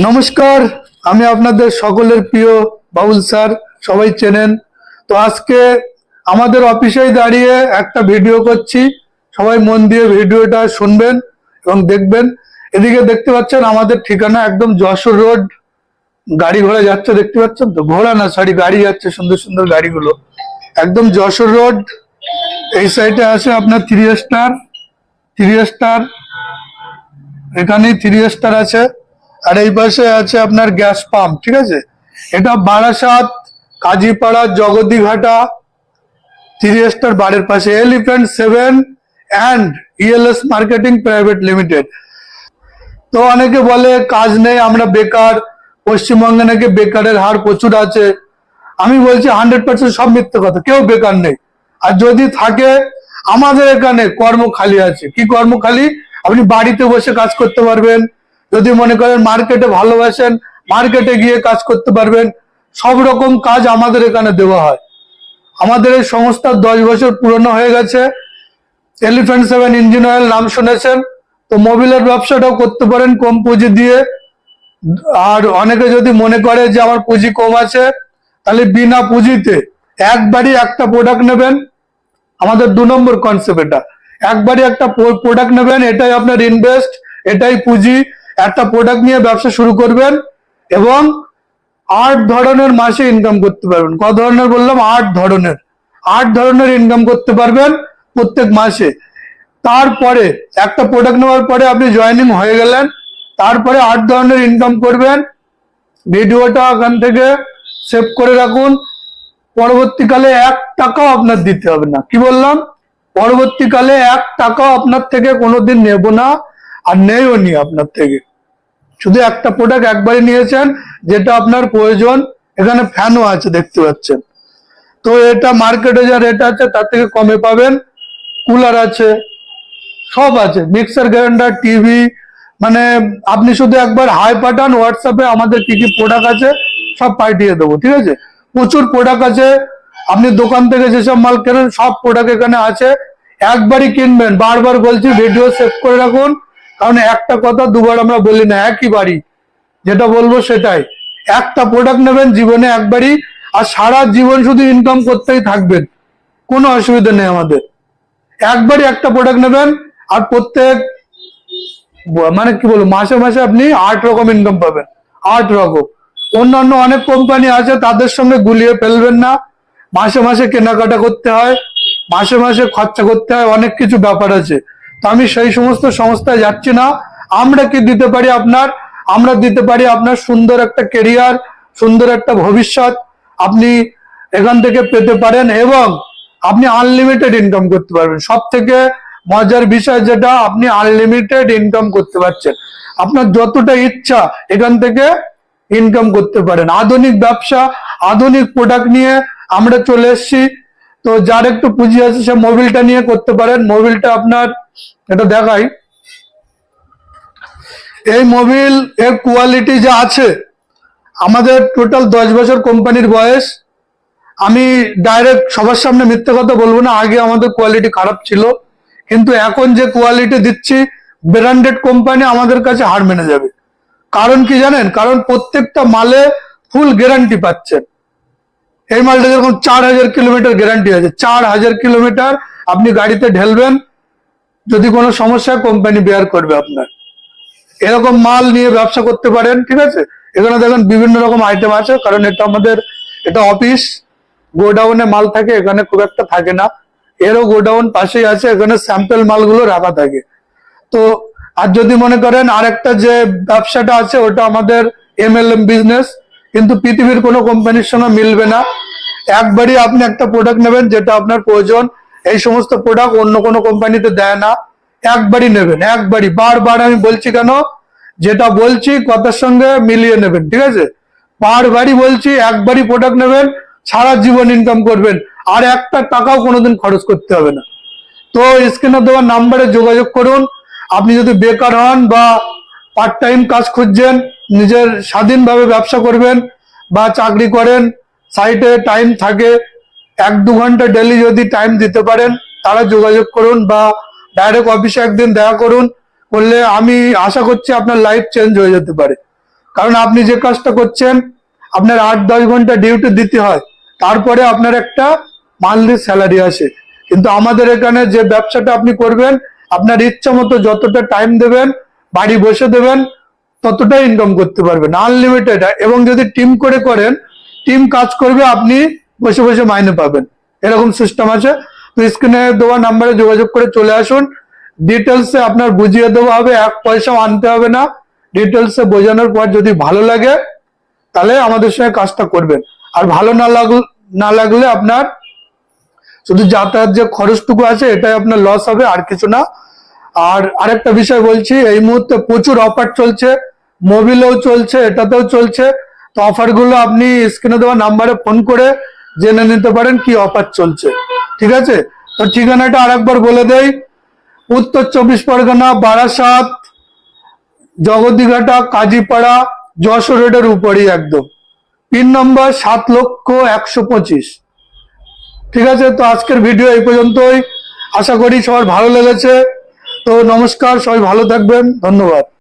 নমস্কার, আমি আপনাদের সকলের প্রিয় বাবুল স্যার, সবাই চেনেন। তো আজকে আমাদের অফিসেই দাঁড়িয়ে একটা ভিডিও করছি। সবাই মন দিয়ে ভিডিওটা শুনবেন এবং দেখবেন। এদিকে দেখতে পাচ্ছেন আমাদের ঠিকানা একদম যশোর রোড। গাড়ি ঘোড়া যাচ্ছে, দেখতে পাচ্ছেন তো? ঘোড়া না সরি গাড়ি যাচ্ছে, সুন্দর সুন্দর গাড়িগুলো। একদম যশোর রোড। এই সাইডে আছে আপনার থ্রি স্টার থ্রি স্টার এখানে থ্রি স্টার আছে। আর এই পাশে আছে আপনার গ্যাস পাম্প, ঠিক আছে? এটা বারাসাত, কাজীপাড়া জগদীঘাটা থ্রি স্টার বারের পাশে elephant seven and ELS marketing private limited তো অনেকে বলে কাজ নেই, আমরা বেকার, পশ্চিমবঙ্গে নাকি বেকারের হার প্রচুর আছে। আমি বলছি হান্ড্রেড পার্সেন্ট সব মিথ্যে কথা, কেউ বেকার নেই। আর যদি থাকে, আমাদের এখানে কর্ম খালি আছে। কি কর্ম খালি? আপনি বাড়িতে বসে কাজ করতে পারবেন যদি মনে করেন মার্কেটে ভালোবাসেন মার্কেটে গিয়ে কাজ করতে পারবেন, সব রকম কাজ আমাদের এখানে দেওয়া হয়। আমাদের এই সংস্থা দশ বছর পুরনো হয়ে গেছে। এলিফ্যান্ট সেভেন ইঞ্জিন অয়েল নাম শুনেছেন? তো মোবিলের ব্যবসাটাও করতে পারেন কম পুঁজি দিয়ে। আর অনেকে যদি মনে করে যে আমার পুঁজি কম আছে, তাহলে বিনা পুঁজিতে একবারই একটা প্রোডাক্ট নেবেন। আমাদের দু নম্বর কনসেপ্ট এটা। একবারই একটা প্রোডাক্ট নেবেন, এটাই আপনার ইনভেস্ট এটাই পুঁজি। একটা প্রোডাক্ট নিয়ে ব্যবসা শুরু করবেন এবং আট ধরনের মাসে ইনকাম করতে পারবেন। কত ধরনের বললাম? আট ধরনের। আট ধরনের ইনকাম করতে পারবেন প্রত্যেক মাসে। তারপরে একটা প্রোডাক্ট নেওয়ার পরে আপনি জয়েনিং হয়ে গেলেন। তারপরে আট ধরনের ইনকাম করবেন। ভিডিওটা এখান থেকে সেভ করে রাখুন। পরবর্তীকালে এক টাকাও আপনার দিতে হবে না। কি বললাম? পরবর্তীকালে এক টাকাও আপনার থেকে কোনোদিন নেব না। আর নেইও নি আপনার থেকে। শুধু একটা প্রোডাক্ট একবারই নিয়েছেন, যেটা আপনার প্রয়োজন, এখানে ফ্যানও আছে দেখতে পাচ্ছেন। তো এটা মার্কেটে যা রেট আছে, তার থেকে কমে পাবেন। কুলার আছে, সব আছে। মিক্সার গ্রাইন্ডার টিভি মানে আপনি শুধু একবার হাই পাঠান হোয়াটসঅ্যাপে আমাদের কি কি প্রোডাক্ট আছে, সব পাঠিয়ে দেবো, ঠিক আছে? প্রচুর প্রোডাক্ট আছে। আপনি দোকান থেকে যেসব মাল কেনেন, সব প্রোডাক্ট এখানে আছে। একবারই কিনবেন। বারবার বলছি ভিডিও সেভ করে রাখুন। কারণ একটা কথা দুবার আমরা বলি না, একই বাড়ি। যেটা বলব সেটাই। একটা প্রোডাক্ট নেবেন জীবনে একবারই, আর সারা জীবন শুধু ইনকাম করতেই থাকবেন। কোনো অসুবিধা নেই আমাদের। একবারই একটা প্রোডাক্ট নেবেন, আর প্রত্যেক মানে কি বলব, মাসে মাসে আপনি আট রকম ইনকাম পাবেন। আট রকম। অন্যান্য অনেক কোম্পানি আছে, তাদের সঙ্গে গুলিয়ে ফেলবেন না। মাসে মাসে কেনাকাটা করতে হয়, মাসে মাসে খরচা করতে হয়, অনেক কিছু ব্যাপার আছে। আমি সেই সমস্ত সংস্থায় যাচ্ছি না। আমরা কি দিতে পারি আপনার? আমরা দিতে পারি আপনার সুন্দর একটা কেরিয়ার সুন্দর একটা ভবিষ্যৎ। আপনি এখান থেকে পেতে পারেন এবং আপনি আনলিমিটেড ইনকাম করতে পারবেন। সব থেকে মজার বিষয় যেটা, আপনি আনলিমিটেড ইনকাম করতে পারছেন। আপনার যতটা ইচ্ছা এখান থেকে ইনকাম করতে পারেন। আধুনিক ব্যবসা, আধুনিক প্রোডাক্ট নিয়ে আমরা চলে এসেছি। তো যার একটু পুঁজি আছে, সে মোবিলটা নিয়ে করতে পারেন। মোবিলটা আপনার, এটা দেখাই। এই মোবিল এর কোয়ালিটি যা আছে, আমাদের টোটাল দশ বছর কোম্পানির বয়স। আমি ডাইরেক্ট সবার সামনে মিথ্যে কথা বলব না, আগে আমাদের কোয়ালিটি খারাপ ছিল। কিন্তু এখন যে কোয়ালিটি দিচ্ছি ব্র্যান্ডেড কোম্পানি আমাদের কাছে হার মেনে যাবে। কারণ কি জানেন? কারণ প্রত্যেকটা মালে ফুল গ্যারান্টি পাচ্ছেন এই মালটা যেরকম চার হাজার কিলোমিটার গ্যারান্টি আছে, চার হাজার কিলোমিটার আপনি গাড়িতে ঢেলবেন, যদি কোনো সমস্যা কোম্পানি বেয়ার করবে আপনার। এরকম মাল নিয়ে ব্যবসা করতে পারেন, ঠিক আছে? এখানে দেখেন বিভিন্ন রকম আইটেম আছে, কারণ এটা আমাদের, এটা অফিস গোডাউনে মাল থাকে, এখানে খুব একটা থাকে না। এরও গোডাউন পাশেই আছে, এখানে স্যাম্পেল মালগুলো রাখা থাকে। তো, আর যদি মনে করেন আরেকটা যে ব্যবসাটা আছে, ওটা আমাদের এমএলএম বিজনেস কিন্তু পৃথিবীর কোনো কোম্পানির সঙ্গে মিলবে না। একবারই আপনি একটা প্রোডাক্ট নেবেন যেটা আপনার প্রয়োজন। এই সমস্ত প্রোডাক্ট অন্য কোনো কোম্পানিতে দেয় না। একবারই নেবেন, একবারই। বারবার আমি বলছি কেন? যেটা বলছি কথার সঙ্গে মিলিয়ে নেবেন, ঠিক আছে? বারবারই বলছি, একবারই প্রোডাক্ট নেবেন, সারা জীবন ইনকাম করবেন। আর একটা টাকাও কোনোদিন খরচ করতে হবে না। তো স্ক্রিনে দেওয়া নাম্বারে যোগাযোগ করুন। আপনি যদি বেকার হন বা পার্ট টাইম কাজ খুঁজছেন, নিজের স্বাধীনভাবে ব্যবসা করবেন বা চাকরি করেন সাইটে টাইম থাকে, এক দু ঘণ্টা ডেলি যদি টাইম দিতে পারেন, তারা যোগাযোগ করুন বা ডাইরেক্ট অফিসে একদিন দেখা করুন, করলে আমি আশা করছি আপনার লাইফ চেঞ্জ হয়ে যেতে পারে। কারণ আপনি যে কাজটা করছেন, আপনার আট দশ ঘণ্টা ডিউটি দিতে হয়, তারপরে আপনার একটা মান্থলি স্যালারি আসে। কিন্তু আমাদের এখানে যে ব্যবসাটা আপনি করবেন, আপনার ইচ্ছা মতো যতটা টাইম দেবেন, বাড়ি বসে দেবেন, ততটাই ইনকাম করতে পারবেন আনলিমিটেড এবং যদি টিম করে করেন টিম কাজ করবে, আপনি বসে বসে মাইনে পাবেন। এরকম সিস্টেম আছে। তো স্ক্রিনে দেওয়া নাম্বারে যোগাযোগ করে চলে আসুন। ডিটেলসে আপনার বুঝিয়ে দেওয়া হবে, এক পয়সাও আনতে হবে না। ডিটেলসে বোঝানোর পর যদি ভালো লাগে, তাহলে আমাদের সঙ্গে কাজটা করবেন। আর ভালো না লাগল, না লাগলে আপনার শুধু যাতায়াত যে খরচটুকু আছে, এটাই আপনার লস হবে, আর কিছু না। আর আরেকটা বিষয় বলছি, এই মুহূর্তে প্রচুর অফার চলছে মোবিলেও চলছে, এটাতেও চলছে। তো অফারগুলো আপনি স্ক্রিনে দেওয়া নাম্বারে ফোন করে জেনে নিতে পারেন কি অফার চলছে। ঠিক আছে? তো ঠিকানাটা আরেকবার বলে দেই। উত্তর চব্বিশ পরগনা, বারাসাত জগদীঘাটা কাজীপাড়া, যশোর রোডের উপরই একদম। পিন নম্বর সাত লক্ষ একশো পঁচিশ। ঠিক আছে? তো আজকের ভিডিও এই পর্যন্তই। আশা করি সবার ভালো লেগেছে। তো নমস্কার, সবাই ভালো থাকবেন। ধন্যবাদ।